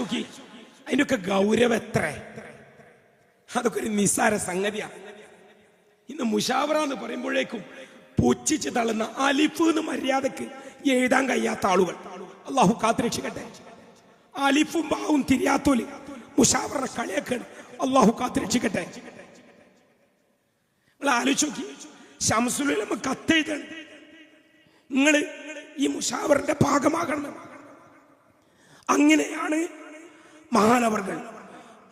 നോക്കി. അതിന്റെയൊക്കെ ഗൗരവം എത്ര? അതൊക്കെ ഒരു നിസ്സാര സംഗതിയാണ് ഇന്ന് മുഷാവറ എന്ന് പറയുമ്പോഴേക്കും പുച്ഛിച്ച് തള്ളുന്ന അലിഫ് എന്ന് മര്യാദയ്ക്ക് എഴുതാൻ കഴിയാത്ത ആളുകൾ. അള്ളാഹു കാത്തുരക്ഷിക്കട്ടെ. അലിഫും ബാവും തിരിയാത്തോൽ മുഷാവറ കളിയാക്കാണ് അള്ളാഹു കാത്തുരക്ഷിക്കട്ടെ. നിങ്ങൾ ആലോചിച്ച് നോക്കി. ഷംസുലമ കത്തെഴുതാണ്. നിങ്ങൾ ഈ മുഷാവറിന്റെ ഭാഗമാകണം. അങ്ങനെയാണ് മഹാനവർകൾ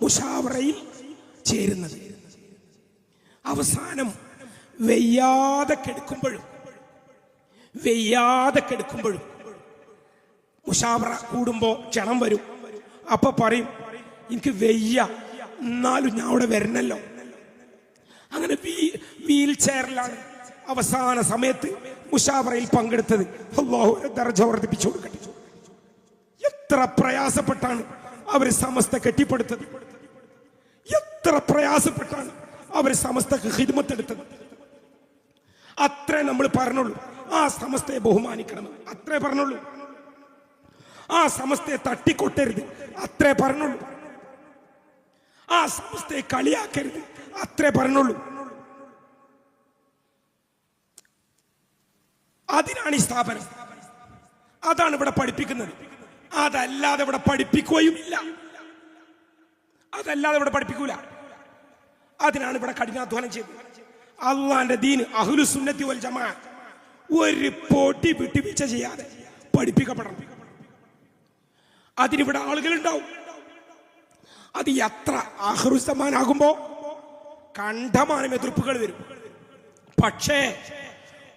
മുഷാവറയിൽ ചേരുന്നത്. അവസാനം വെയ്യാതെ കെടുക്കുമ്പോഴും വെയ്യാതെ കെടുക്കുമ്പോഴും മുഷാവറ കൂടുമ്പോ ക്ഷണം വരും. അപ്പൊ പറയും എനിക്ക് വെയ്യ എന്നാലും ഞാൻ അവിടെ വരണല്ലോ. അങ്ങനെ വീൽ ചെയറിലാണ് അവസാന സമയത്ത് മുഷാവറയിൽ പങ്കെടുത്തത്. ദർജ വർദ്ധിപ്പിച്ചു കൊടുക്കട്ടെ. എത്ര പ്രയാസപ്പെട്ടാണ് അവർ സമസ്ത കെട്ടിപ്പടുത്തത്. എത്ര പ്രയാസപ്പെട്ടാണ് അവർ സമസ്തക്ക് ഹിദ്മത്തെടുത്തത് അത്രേ നമ്മൾ പറഞ്ഞുള്ളൂ. ആ സമസ്തയെ ബഹുമാനിക്കണം. അത്രേ പറഞ്ഞുള്ളൂ. ആ സമസ്തയെ തട്ടിക്കൊട്ടരുത്. അത്രേ പറഞ്ഞുള്ളൂ. ആ സമസ്തയെ കളിയാക്കരുത്. അത്രേ പറഞ്ഞുള്ളൂ. അതിനാണ് ഈ സ്ഥാപനം. അതാണ് ഇവിടെ പഠിപ്പിക്കുന്നത്. അതല്ലാതെ ഇവിടെ പഠിപ്പിക്കുകയും ഇല്ല അതല്ലാതെ ഇവിടെ പഠിപ്പിക്കൂല. അതിനാണ് ഇവിടെ കഠിനാധ്വാനം ചെയ്തത്. അള്ളാന്റെ ദീന് അഹ്ലു സുന്നത്തി വൽ ജമാ. ഒരു പൊടി വിട്ടുവീഴ്ച ചെയ്യാതെ പഠിപ്പിക്കപ്പെടണം. അതിനിവിടെ ആളുകളുണ്ടാവും. അത് എത്ര ആഹ്റുസമാനാകുമ്പോ കണ്ടമാനം എതിർപ്പുകൾ വരും. പക്ഷേ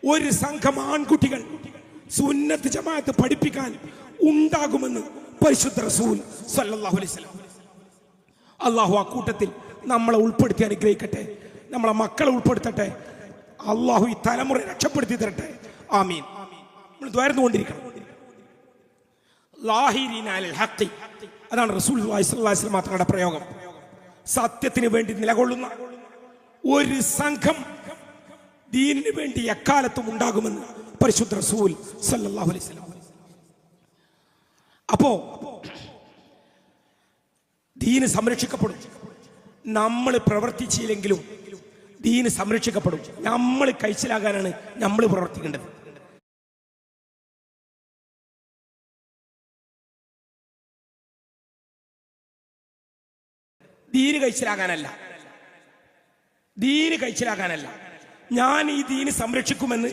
ഒരു സംഘം ആൺകുട്ടികൾ സുന്നത്ത് ജമാഅത്ത് പഠിപ്പിക്കാൻ ഉണ്ടാകുമെന്ന് പരിശുദ്ധ റസൂൽ സല്ലാഹു അലൈഹി അള്ളാഹു ആ കൂട്ടത്തിൽ നമ്മളെ ഉൾപ്പെടുത്തി അനുഗ്രഹിക്കട്ടെ. നമ്മളെ മക്കളെ ഉൾപ്പെടുത്തട്ടെ. അള്ളാഹു ഈ തലമുറ രക്ഷപ്പെടുത്തി തരട്ടെ. ആമീൻ. നമ്മൾ ദ്വാരന്നുകൊണ്ടിരിക്കണം. അതാണ് റസൂൽ മാത്രങ്ങളുടെ പ്രയോഗം. സത്യത്തിന് വേണ്ടി നിലകൊള്ളുന്ന ഒരു സംഘം ദീനിന് വേണ്ടി എക്കാലത്തും ഉണ്ടാകുമെന്ന് പരിശുദ്ധ റസൂൽ സല്ലാഹു അലൈഹി വസല്ലം അപ്പോ ദീന് സംരക്ഷിക്കപ്പെടും. നമ്മൾ പ്രവർത്തിച്ചില്ലെങ്കിലും ദീന് സംരക്ഷിക്കപ്പെടും. നമ്മൾ കഴിച്ചിലാകാനാണ് നമ്മൾ പ്രവർത്തിക്കേണ്ടത്. ദീന് കഴിച്ചിലാകാനല്ല. ദീന് കഴിച്ചിലാകാനല്ല. ഞാൻ ഈ ദീന് സംരക്ഷിക്കുമെന്ന്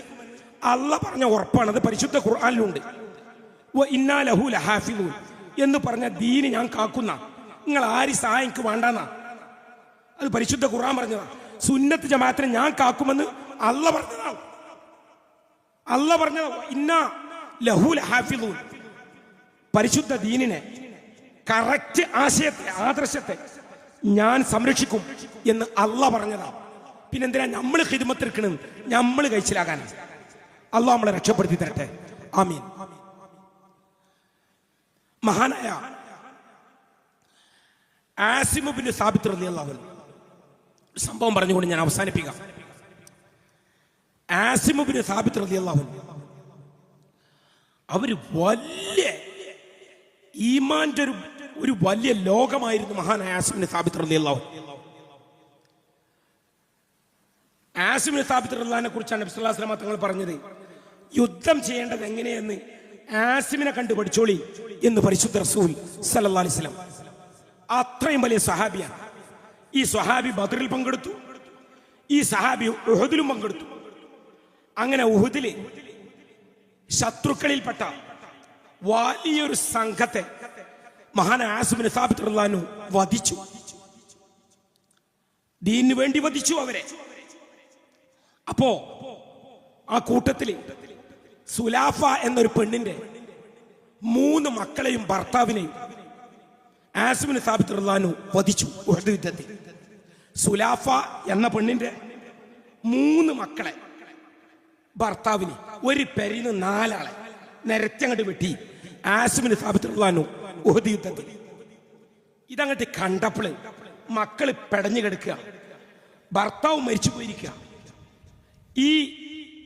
അല്ല പറഞ്ഞ അത് പരിശുദ്ധ ഖുർആാനിലുണ്ട്. വ ഇന്നാ ലഹു ലഹാഫിദൂൻ എന്ന് പറഞ്ഞ ദീന് ഞാൻ കാക്കുന്ന. നിങ്ങൾ ആര് എനിക്ക് വേണ്ടെന്നാ. അത് പരിശുദ്ധ ഖുർആൻ പറഞ്ഞതാ. സുന്നത്ത് ജമാഅത്തിനെ ഞാൻ കാക്കുമെന്ന് അല്ല പറഞ്ഞതാ. അല്ല പറഞ്ഞതാ ഇന്നാ ലഹു ലഹാഫിദൂൻ പരിശുദ്ധ ദീനിനെ കറക്റ്റ് ആശയത്തെ ആദർശത്തെ ഞാൻ സംരക്ഷിക്കും എന്ന് അല്ല പറഞ്ഞതാ. പിന്നെന്തിനാ നമ്മൾ ഹിദ്മത്തെടുക്കണം നമ്മൾ കഴിച്ചിലാകാൻ അല്ല നമ്മളെ രക്ഷപ്പെടുത്തി തരട്ടെ. ആമീൻ. മഹാനായ ആസിമുബിന് സാബിത്ത് ഒരു സംഭവം പറഞ്ഞുകൊണ്ട് ഞാൻ അവസാനിപ്പിക്കാം. ആസിമുബിന് സാബിത്ത് റളിയല്ലാഹു അൻഹു. അവർ വലിയ ഈമാന്റെ ഒരു ഒരു വലിയ ലോകമായിരുന്നു മഹാനായ ആസിമിന് സാബിത്ത് റളിയല്ലാഹു അൻഹു. ആസിമിന് സാബിത്ത് റളിയല്ലാഹുവിനെ കുറിച്ചാണ് നബി സല്ലല്ലാഹു അലൈഹി തങ്ങൾ പറഞ്ഞത്. യുദ്ധം ചെയ്യേണ്ടത് എങ്ങനെയെന്ന് ആസിമിനെ കണ്ടു പഠിച്ചോളി. എന്ന് പരിശുദ്ധ റസൂൽ സല്ലല്ലാഹു അലൈഹി വസല്ലം അത്രയും വലിയ സഹാബിയാണ് ഈ സഹാബി ബദറിൽ പങ്കെടുത്തു. ഈ സഹാബി ഉഹദിലും പങ്കെടുത്തു. അങ്ങനെ ഉഹദിൽ ശത്രുക്കളിൽപ്പെട്ട വലിയൊരു സംഘത്തെ മഹാന ആസുബിന് സാബിത്ത് വധിച്ചു. ദീനിന് വേണ്ടി വധിച്ചു അവരെ. അപ്പോ ആ കൂട്ടത്തിൽ സുലാഫ എന്നൊരു പെണ്ണിന്റെ മൂന്ന് മക്കളെയും ഭർത്താവിനെയും ആസിമിന് സാബിത്ത് വധിച്ചു ഉഹദ് യുദ്ധത്തിൽ. സുലാഫ എന്ന പെണ്ണിന്റെ മൂന്ന് മക്കളെ ഭർത്താവിന് ഒരു പെരിന്ന് നാലാളെ നിരത്തങ്ങോട്ട് വെട്ടി ആസിമിന് സാബിത്ത് ഉഹദ് യുദ്ധത്തിൽ. ഇതങ്ങട്ട് കണ്ടപ്പോൾ മക്കൾ പെടഞ്ഞു കിടക്കുക ഭർത്താവ് മരിച്ചു പോയിരിക്കുക. ഈ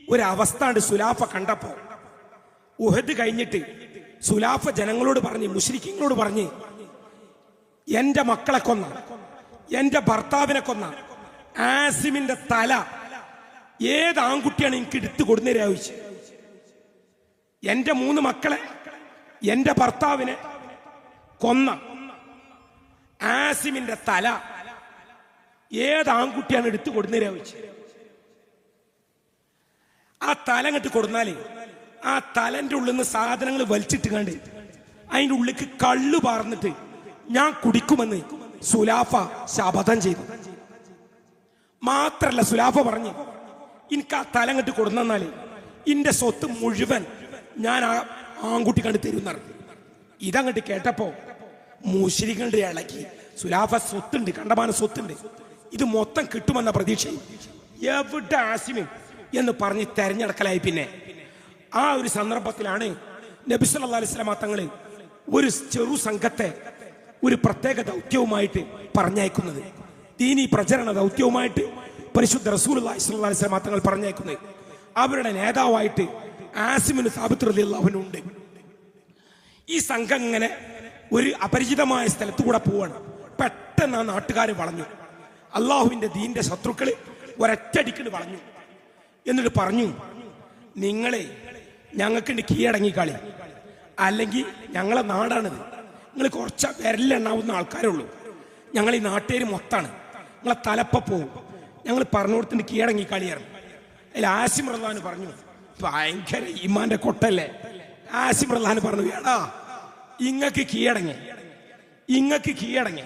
ഒരു അവസ്ഥ സുലാഫ കണ്ടപ്പോ ഉഹദ് കഴിഞ്ഞിട്ട് സുലാഫ ജനങ്ങളോട് പറഞ്ഞ് മുസ്ലിഖിങ്ങളോട് പറഞ്ഞ് എന്റെ മക്കളെ കൊന്ന എന്റെ ഭർത്താവിനെ കൊന്ന ആസിമിന്റെ തല ഏത് ആൺകുട്ടിയാണ് എനിക്ക് എടുത്തു കൊടുന്നേരാ ചോദിച്ചു മൂന്ന് മക്കളെ എന്റെ ഭർത്താവിനെ കൊന്ന ആസിമിന്റെ തല ഏത് ആൺകുട്ടിയാണ് എടുത്തു കൊടുന്നേരാ ചോദിച്ചു ആ തല അങ്ങോട്ട് കൊടുന്നാലേ ആ തലന്റെ ഉള്ളിൽ നിന്ന് സാധനങ്ങൾ വലിച്ചിട്ട് കണ്ട് അതിന്റെ ഉള്ളിക്ക് കള്ള് പാർന്നിട്ട് ഞാൻ കുടിക്കുമെന്ന് സുലാഫ ശപഥം ചെയ്തു. മാത്രല്ല സുലാഫ പറഞ്ഞു എനിക്ക് ആ തല അങ്ങോട്ട് കൊടുന്നാൽ ഇന്റെ സ്വത്ത് മുഴുവൻ ഞാൻ ആ ആൺകുട്ടി കണ്ട് തരുന്നറിഞ്ഞു ഇതങ്ങട്ട് കേട്ടപ്പോ മുഷിരികളുടെ ഇളക്കി സുലാഫ സ്വത്തുണ്ട് കണ്ടമാന സ്വത്തുണ്ട്. ഇത് മൊത്തം കിട്ടുമെന്ന പ്രതീക്ഷയും എവിടെ ആസിമും? എന്ന് പറഞ്ഞ് തെരഞ്ഞെടുക്കലായി പിന്നെ. ആ ഒരു സന്ദർഭത്തിലാണ് നബി സല്ലല്ലാഹു അലൈഹി വസല്ലമ തങ്ങൾ ഒരു ചെറു സംഘത്തെ ഒരു പ്രത്യേക ദൗത്യവുമായിട്ട് പറഞ്ഞയക്കുന്നത്. ദീനി പ്രചരണ ദൗത്യവുമായിട്ട് പരിശുദ്ധ റസൂൽ അലൈഹി വസല്ലമ തങ്ങൾ പറഞ്ഞയക്കുന്നത്. അവരുടെ നേതാവായിട്ട് ആസിമിന് സാബിത്ത് ഉണ്ട്. ഈ സംഘം ഇങ്ങനെ ഒരു അപരിചിതമായ സ്ഥലത്ത് കൂടെ പോവാണ്. പെട്ടെന്ന് ആ നാട്ടുകാർ വളഞ്ഞു. അള്ളാഹുവിന്റെ ദീന്റെ ശത്രുക്കൾ ഒരറ്റടിക്കണ്ട് വളഞ്ഞു. എന്നിട്ട് പറഞ്ഞു നിങ്ങളെ ഞങ്ങൾക്ക് കീഴടങ്ങിക്കളി അല്ലെങ്കിൽ ഞങ്ങളെ നാടാണിത്. നിങ്ങൾ കുറച്ച് വിരലെണ്ണാവുന്ന ആൾക്കാരുള്ളൂ. ഞങ്ങൾ ഈ നാട്ടുകാർ മൊത്താണ്. നിങ്ങളെ തലപ്പ പോവും. ഞങ്ങൾ പറഞ്ഞു കൊടുത്തിട്ട് കീഴടങ്ങിക്കളിയാണ് അതിൽ ആസിം റഹ്ലാൻ പറഞ്ഞു ഭയങ്കര ഇമാന്റെ കൊട്ടല്ലേ? ആസിം റഹ്ലാൻ പറഞ്ഞു എടാ ഇങ്ങക്ക് കീഴടങ്ങി ഇങ്ങക്ക് കീഴടങ്ങി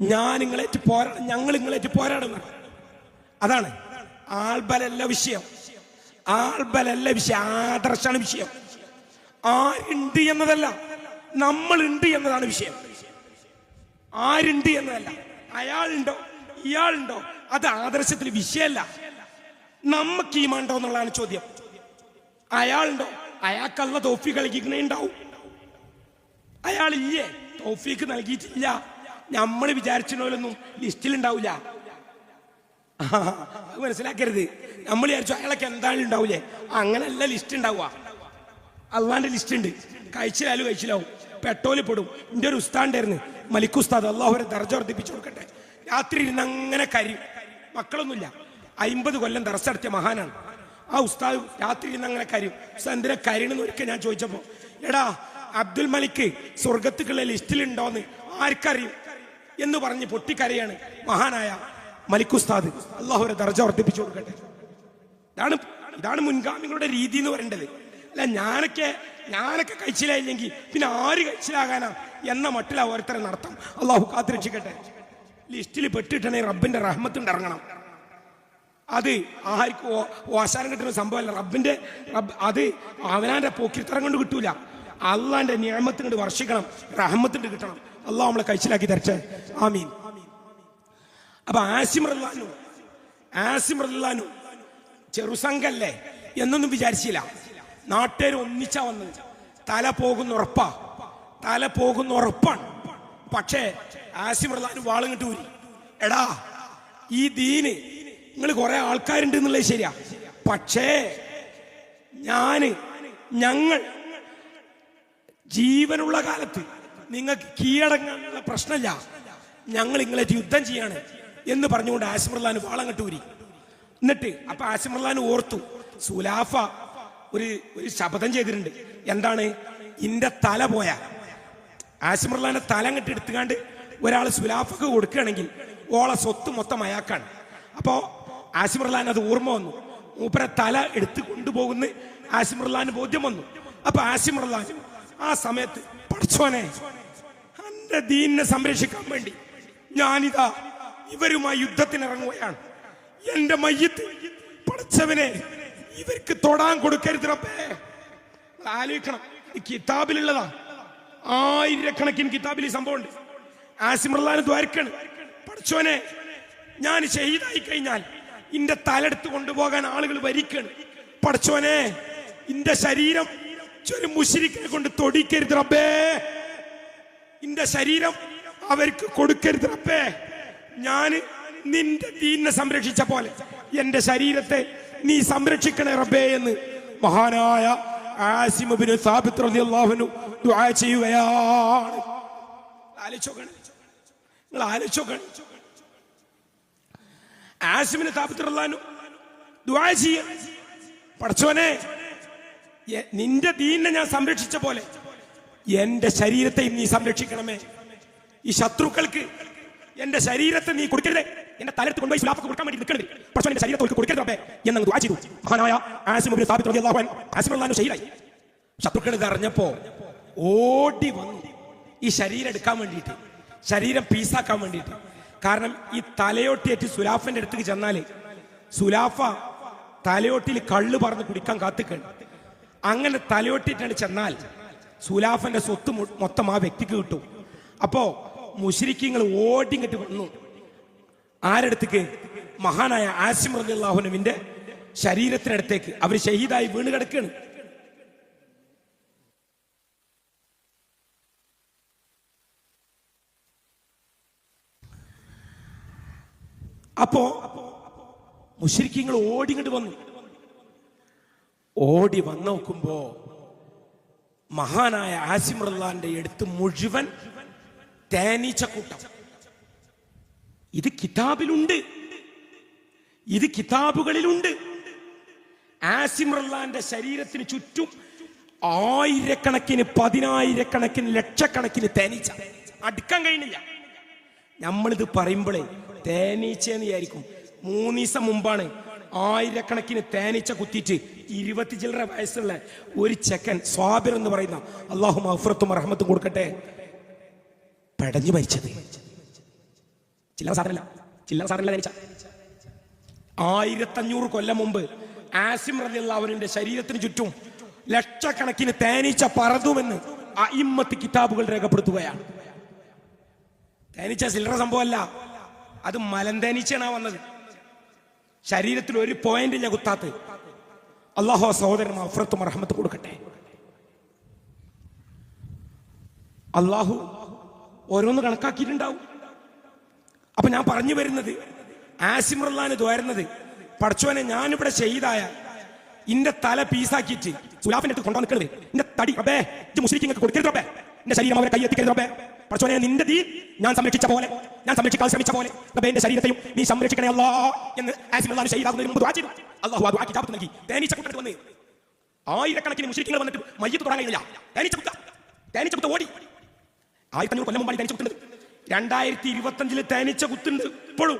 ഞാൻ നിങ്ങളേറ്റ് പോരാ ഞങ്ങൾ നിങ്ങളേറ്റ് പോരാടുന്നു. അതാണ് ആൾബലല്ല വിഷയം. ആൾബലല്ല വിഷയം ആദർശാണ് വിഷയം. ആരുണ്ട് എന്നതല്ല നമ്മളുണ്ട് എന്നതാണ് വിഷയം. ആരുണ്ട് എന്നതല്ല അയാളുണ്ടോ ഇയാളുണ്ടോ അത് ആദർശത്തിൽ വിഷയമല്ല. നമുക്ക് ഈ മണ്ടോ എന്നുള്ളതാണ് ചോദ്യം. അയാളുണ്ടോ അയാൾക്കല്ല തോഫി കളിക്കുന്നേ ഉണ്ടാവും. അയാളില്ലേ തോഫീക്ക് നൽകിയിട്ടില്ല. നമ്മൾ വിചാരിച്ചതിനോലൊന്നും ലിസ്റ്റിൽ ഉണ്ടാവില്ല മനസ്സിലാക്കരുത്. നമ്മൾ വിചാരിച്ചു അയാളൊക്കെ എന്താണ് ഉണ്ടാവില്ലേ അങ്ങനല്ല ലിസ്റ്റ് ഉണ്ടാവുക. അള്ളാന്റെ ലിസ്റ്റ് ഉണ്ട്. കഴിച്ചിലായാലും കഴിച്ചിലാവും. പെട്രോൽ പെടും. എന്റെ ഒരു ഉസ്താണ്ടായിരുന്നു മലിക് ഉസ്താദ്. അള്ളാഹുരെ ദർജ വർദ്ധിപ്പിച്ചു കൊടുക്കട്ടെ. രാത്രി ഇരുന്ന് അങ്ങനെ കരി മക്കളൊന്നുമില്ല. അയിമ്പത് കൊല്ലം ദർശ നടത്തിയ മഹാനാണ്. ആ ഉസ്താദ് രാത്രി ഇരുന്ന് അങ്ങനെ കരും ഉസ്താദ് എന്തിനാ കരിണെന്ന് ഞാൻ ചോദിച്ചപ്പോ എടാ അബ്ദുൽ മലിക്ക് സ്വർഗത്തുക്കുള്ള ലിസ്റ്റിലുണ്ടോന്ന് ആർക്കറിയും? എന്ന് പറഞ്ഞ് പൊട്ടിക്കരയാണ് മഹാനായ മലിക് അള്ളാഹു ഒരു ദർജ വർദ്ധിപ്പിച്ചു കൊടുക്കട്ടെ. ഇതാണ് ഇതാണ് മുൻഗാമികളുടെ രീതി എന്ന് പറയേണ്ടത്. അല്ല ഞാനൊക്കെ ഞാനൊക്കെ കഴിച്ചിലായില്ലെങ്കിൽ പിന്നെ ആര് കഴിച്ചിലാകാനാ എന്ന മട്ടിലാ ഓരോരുത്തരെ നടത്താം. അള്ളാഹു കാത്തിരക്ഷിക്കട്ടെ. ലിസ്റ്റിൽ പെട്ടിട്ടണേ റബ്ബിന്റെ റഹ്മത്തുണ്ട് ഇറങ്ങണം. അത് ആർക്കും ആശാരം കിട്ടുന്ന സംഭവമല്ല. റബ്ബിന്റെ റബ്ബ് അത് അവനാന്റെ പോക്കിത്തരം കൊണ്ട് കിട്ടൂല. അള്ളാന്റെ നിയമത്തിനോട് വർഷിക്കണം റഹ്മത്തിനോട് കിട്ടണം. അള്ളാഹ് നമ്മളെ കഴിച്ചിലാക്കി തരച്ചേ ആമീൻ. അപ്പൊ ആസിം റല്ലാനു ആസിം റല്ലാനു ചെറുസംഘല്ലേ എന്നൊന്നും വിചാരിച്ചില്ല. നാട്ടുകാർ ഒന്നിച്ചാ വന്ന് തല പോകുന്ന ഉറപ്പാ. തല പോകുന്ന ഉറപ്പാണ്. പക്ഷേ ആസിം റല്ലാനു വാളുങ്ങിട്ട് ഊരി. എടാ ഈ ദീന് നിങ്ങൾ കുറെ ആൾക്കാരുണ്ട് എന്നുള്ളത് ശരിയാ. പക്ഷേ ഞാൻ ഞങ്ങൾ ജീവനുള്ള കാലത്ത് നിങ്ങൾക്ക് കീഴടങ്ങാനുള്ള പ്രശ്നമില്ല. ഞങ്ങൾ നിങ്ങളെ യുദ്ധം ചെയ്യാണ്. എന്ന് പറഞ്ഞുകൊണ്ട് ആസിമർലാൻ വാളം കെട്ടൂരി എന്നിട്ട് അപ്പൊ ആസിമർലാൻ ഓർത്തു സുലാഫ ഒരു ഒരു ശപഥം ചെയ്തിട്ടുണ്ട്. എന്താണ്? ഇന്റെ തല പോയ. ആസിമർലാന്റെ തല കെട്ടി എടുത്തുകാണ്ട് ഒരാൾ സുലാഫക്ക് കൊടുക്കുകയാണെങ്കിൽ ഓളെ സ്വത്ത് മൊത്തം അയാക്കാണ് അപ്പോ ആസിമർലാൻ അത് ഓർമ്മ വന്നു. മൂപ്പരെ തല എടുത്ത് കൊണ്ടുപോകുന്ന ആശിമർലാന് ബോധ്യം വന്നു. അപ്പൊ ആസിമർലാൻ ആ സമയത്ത് പഠിച്ചോനെ എന്റെ ദീനിനെ സംരക്ഷിക്കാൻ വേണ്ടി ഞാനിതാ ഇവരുമായി യുദ്ധത്തിനിറങ്ങുകയാണ്. എന്റെ മയ്യത്ത് പഠിച്ചവനെ ഇവർക്ക് തൊടാൻ കൊടുക്കരുത് റബ്ബേ. ആലോചിക്കണം കിതാബിലുള്ളതാ. ആയിരക്കണക്കിന് കിതാബിൽ ഈ സംഭവമുണ്ട്. ആസിമർലാന് ദ്വാരക്കാണ്. പഠിച്ചോനെ ഞാൻ ഷഹീദായി കഴിഞ്ഞാൽ ഇന്റെ തലെടുത്ത് കൊണ്ടുപോകാൻ ആളുകൾ വരിക്കാണ്. പഠിച്ചോനെ ഇന്റെ ശരീരം ഒരു മുഷിരിക്കിനെ കൊണ്ട് തൊടിക്കരുത് റബ്ബേ. ഇന്റെ ശരീരം അവർക്ക് കൊടുക്കരുത് റബ്ബേ. ഞാൻ നിന്റെ ദീനെ സംരക്ഷിച്ച പോലെ എന്റെ ശരീരത്തെ നീ സംരക്ഷിക്കണേ റബ്ബേ എന്ന് മഹാനായ ആസിമുബിന് സാബിത്ത് ദുആ ചെയ്യുകയാണ്. നിങ്ങൾ ആസിമിന് താപത്തിറുള്ളാനും ദുആ ചെയ്യ. പടച്ചോനെ നിന്റെ ദീനെ ഞാൻ സംരക്ഷിച്ച പോലെ എന്റെ ശരീരത്തെയും നീ സംരക്ഷിക്കണമേ. ഈ ശത്രുക്കൾക്ക് എന്റെ ശരീരത്തെ നീ കുടിക്കരുത്. എന്റെ തലത്ത് കൊണ്ടുപോയി സ്ലാഫൊക്കെ കൊടുക്കാൻ വേണ്ടി നിൽക്കരുത്. പക്ഷേ എന്റെ ശരീരത്തെ അവർക്ക് കൊടുക്കരുത് അപ്പേ എന്നങ്ങ് ദുആ ചെയ്തു. മഹാനായ ആസിം ഇബ്നു സാബിത്ത് റളിയല്ലാഹു അൻഹു. ആസിം റളിയല്ലാഹു ശഹീദായി. ശത്രുക്കൾ ഇത് അറിഞ്ഞപ്പോ ഓടി വന്നു. ഈ ശരീരം എടുക്കാൻ വേണ്ടിയിട്ട് ശരീരം പീസാക്കാൻ വേണ്ടിയിട്ട്. കാരണം ഈ തലയോട്ടിയേറ്റ് സുലാഫന്റെ അടുത്തേക്ക് ചെന്നാൽ സുലാഫ തലയോട്ടിയിൽ കള്ളു പറന്ന് കുടിക്കാൻ കാത്തുക്കണം. അങ്ങനെ തലയോട്ടിട്ടാണ് ചെന്നാൽ സുലാഫന്റെ സ്വത്ത് മൊത്തം ആ വ്യക്തിക്ക് കിട്ടും. അപ്പോ മുഷിരിക്കങ്ങൾ കെട്ടി വന്നു. ആരടുത്തേക്ക്? മഹാനായ ആസിം റബിള്ളാഹുനുവിന്റെ ശരീരത്തിനടുത്തേക്ക്. അവർ ഷഹീദായി വീണ് കിടക്കുകയാണ്. അപ്പോ മുഷരിക്കങ്ങൾ ഓടിങ്ങോട്ട് വന്നു. ഓടി വന്നു നോക്കുമ്പോ മഹാനായ ആസിം എടുത്ത് അടുത്ത് മുഴുവൻ തേനീച്ചക്കൂട്ടം ഇത് കിതാബിലുണ്ട്. ഇത് കിതാബുകളിലുണ്ട്. ആസിം റല്ലാന്റെ ശരീരത്തിന് ചുറ്റും ആയിരക്കണക്കിന് പതിനായിരക്കണക്കിന് ലക്ഷക്കണക്കിന് തേനീച്ച. അടുക്കാൻ കഴിഞ്ഞില്ല നമ്മളിത് പറയുമ്പോഴേ തേനീച്ച എന്ന് വിചാരിക്കും. മൂന്ന് ദിവസം മുമ്പാണ് ആയിരക്കണക്കിന് തേനീച്ച കുത്തിയിട്ട് ഇരുപത്തി ചില്ലറ വയസ്സുള്ള ഒരു ചെക്കൻ സ്വാബിർ എന്ന് പറയുന്ന അള്ളാഹു മഹഫുറത്തും റഹ്മത്തും കൊടുക്കട്ടെ. പെടഞ്ഞു മരിച്ചത്. ചില്ലറ സാധനമല്ല. ചില്ലറ സാധനമല്ല ധരിച്ച. ആയിരത്തഞ്ഞൂറ് കൊല്ലം മുമ്പ് ആസിം റലിയുള്ളവരുടെ ശരീരത്തിന് ചുറ്റും ലക്ഷക്കണക്കിന് തേനീച്ച പറതുമെന്ന് അയിമ്മത്ത് കിതാബുകൾ രേഖപ്പെടുത്തുകയാണ്. തേനീച്ച ചില്ലറ സംഭവമല്ല. അത് മലന്തേനീച്ചയാണ് വന്നത്. ശരീരത്തിൽ ഒരു പോയിന്റ് ഞാൻ കുത്താത്ത്. അള്ളാഹു സഹോദരൻ അഫ്രത്തും അറഹമത്ത് കൊടുക്കട്ടെ. അള്ളാഹു ഓരോന്ന് കണക്കാക്കിയിട്ടുണ്ടാവും. അപ്പൊ ഞാൻ പറഞ്ഞു വരുന്നത് ആസിമുള്ളാന് തോരുന്നത് പഠിച്ചോനെ ഞാനിവിടെ ചെയ്തായ ഇന്റെ തല പീസാക്കിയിട്ട് സുലാഫിന്റെ അടുത്ത് കൊണ്ടുവന്ന് നിൽക്കരുത്. എന്റെ തടി അബേ ഇത് മുസ്ലിങ്ങൾക്ക് കൊടുക്കരുത് അബേ എന്റെ ശരീരം അവരെ കൈയെത്തിക്കരുത് അബേ പഠിച്ചോനെ നിന്റെ ദീൻ ഞാൻ സംരക്ഷിച്ച പോലെ ഞാൻ സംരക്ഷിക്കാൻ ശ്രമിച്ച പോലെ അബേ എന്റെ ശരീരത്തെയും നീ സംരക്ഷിക്കണേ അല്ലാ എന്ന് ആസിമുള്ളാൻ ചെയ്താകുന്നതിന് മുമ്പ് ചെയ്തു. അള്ളാഹു ആ ദുആ കിതാബ് നൽകി. തേനീച്ച കൂട്ടത്തിൽ വന്ന് ആയിരക്കണക്കിന് മുസ്ലിങ്ങൾ വന്നിട്ട് മയ്യത്ത് തുടങ്ങിയില്ല തേനീച്ച കുത്ത തേനീച്ച കുത്ത ഓടി. ആയിരത്തി അഞ്ഞൂറ് കൊല്ലം മുമ്പാണ് തനിച്ച തേനീച്ച കുത്തുന്നത്. രണ്ടായിരത്തി ഇരുപത്തി അഞ്ചിൽ കുത്തുന്നത് ഇപ്പോഴും.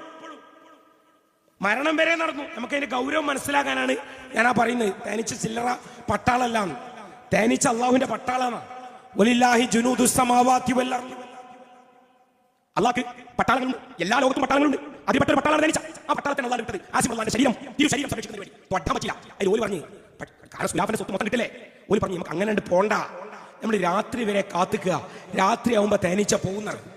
മരണം വരെ നടന്നു. നമുക്ക് അതിന്റെ ഗൗരവം മനസ്സിലാക്കാനാണ് ഞാൻ ആ പറയുന്നത്. തനിച്ച ചില്ലറ പട്ടാളല്ല. തേനിച്ച അള്ളാഹുവിന്റെ പട്ടാളമാണ്. ഒലില്ലാഹി ജുനൂദു സമാവാത്തി വൽ പട്ടാളങ്ങളുണ്ട്. എല്ലാ ലോകത്തും പട്ടാളങ്ങളുണ്ട്. അതിൽപ്പെട്ട ഒരു പട്ടാളമാണ് തേനിച്ച. ആ പട്ടാളത്തിന് അള്ളാഹ് വിട്ടത് ആസിം അള്ളാഹിന്റെ ശരീരം. തിരു ശരീരം സംരക്ഷിക്കുന്നതിന് വേണ്ടി തൊട്ടാൻ പറ്റില്ല. അതിൽ ഓൽ പറഞ്ഞു കാരണം സുലാഫിന്റെ സ്വത്ത് മൊത്തം കിട്ടില്ലേ? ഓൽ പറഞ്ഞു നമുക്ക് അങ്ങനെ പോണ്ട. നമ്മൾ രാത്രി വരെ കാത്തുക്കുക. രാത്രി ആവുമ്പോ തേനീച്ച പോകുന്നത്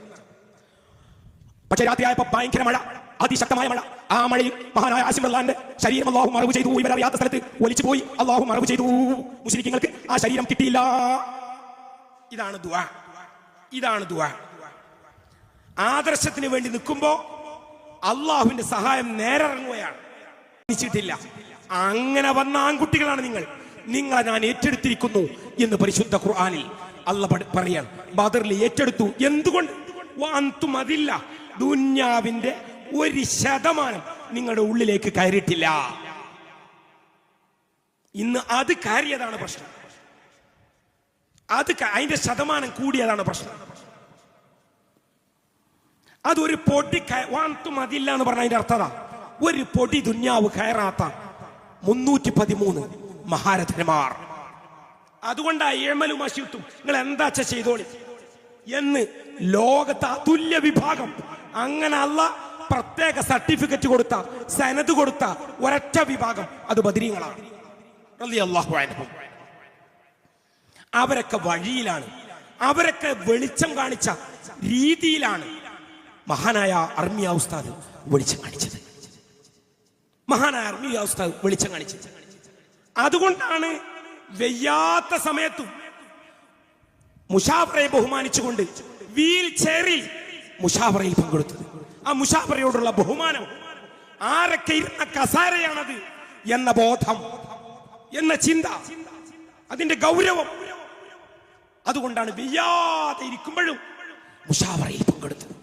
രാത്രി ആയപ്പോൾ ഭയങ്കര മഴ അതിശക്തമായ മഴ. ആ മഴയിൽ മഹാനായ അള്ളാന്റെ ശരീരം അള്ളാഹു മറവ് ചെയ്തു. ഇവരറിയാത്ത സ്ഥലത്ത് ഒലിച്ചു പോയി. അള്ളാഹു മറവ് ചെയ്തു. മുസ്ലിങ്ങൾക്ക് ആ ശരീരം കിട്ടിയില്ല. ഇതാണ് ദുആ. ഇതാണ് ദുആ. ആദർശത്തിന് വേണ്ടി നിൽക്കുമ്പോ അള്ളാഹുവിന്റെ സഹായം നേരിറങ്ങുകയാണ് അങ്ങനെ വന്ന ആൺകുട്ടികളാണ് നിങ്ങൾ. നിങ്ങളെ ഞാൻ ഏറ്റെടുത്തിരിക്കുന്നു എന്ന് പരിശുദ്ധ ഖുർആാനിൽ അല്ല പറയാണ് ബദറിൽ ഏറ്റെടുത്തു. എന്തുകൊണ്ട്? വാന്തും അതില്ല. ദുന്യാവിന്റെ ഒരു ശതമാനം നിങ്ങളുടെ ഉള്ളിലേക്ക് കയറിയിട്ടില്ല. ഇന്ന് അത് കയറിയതാണ് പ്രശ്നം. അത് അതിന്റെ ശതമാനം കൂടിയതാണ് പ്രശ്നം. അതൊരു പൊടി വാന്തും അതില്ല എന്ന് പറഞ്ഞ അതിന്റെ അർത്ഥത. ഒരു പൊടി ദുന്യാവ് കയറാത്ത മുന്നൂറ്റി പതിമൂന്ന് മഹാരഥന്മാർ. അതുകൊണ്ട് ഏമലും അശിട്ടും നിങ്ങൾ എന്താ ചെയ്തോളി? എന്ന് ലോകത്തെ അതുല്യ വിഭാഗം അങ്ങനെ പ്രത്യേക സർട്ടിഫിക്കറ്റ് കൊടുത്ത സനത് കൊടുത്ത ഒരൊറ്റ വിഭാഗം അത് ബദരീങ്ങളാണ്. അവരൊക്കെ വഴിയിലാണ്. അവരൊക്കെ വെളിച്ചം കാണിച്ച രീതിയിലാണ് മഹാനായ അർമിയ ഉസ്താദ് വെളിച്ചം കാണിച്ചത്. മഹാനായ അർമിയ ഉസ്താദ് വെളിച്ചം കാണിച്ചത്. അതുകൊണ്ടാണ് വെയ്യാത്ത സമയത്തും മുഷാഫറയെ ബഹുമാനിച്ചുകൊണ്ട് വീൽ ചെയറിൽ മുഷാഫറയിൽ പങ്കെടുത്തത്. ആ മുഷാഫറയോടുള്ള ബഹുമാനം ആരൊക്കെ ഇരുന്ന കസാരയാണത് എന്ന ബോധം എന്ന ചിന്ത അതിന്റെ ഗൗരവം. അതുകൊണ്ടാണ് വെയ്യാതെ ഇരിക്കുമ്പോഴും മുഷാവറയിൽ പങ്കെടുത്തത്.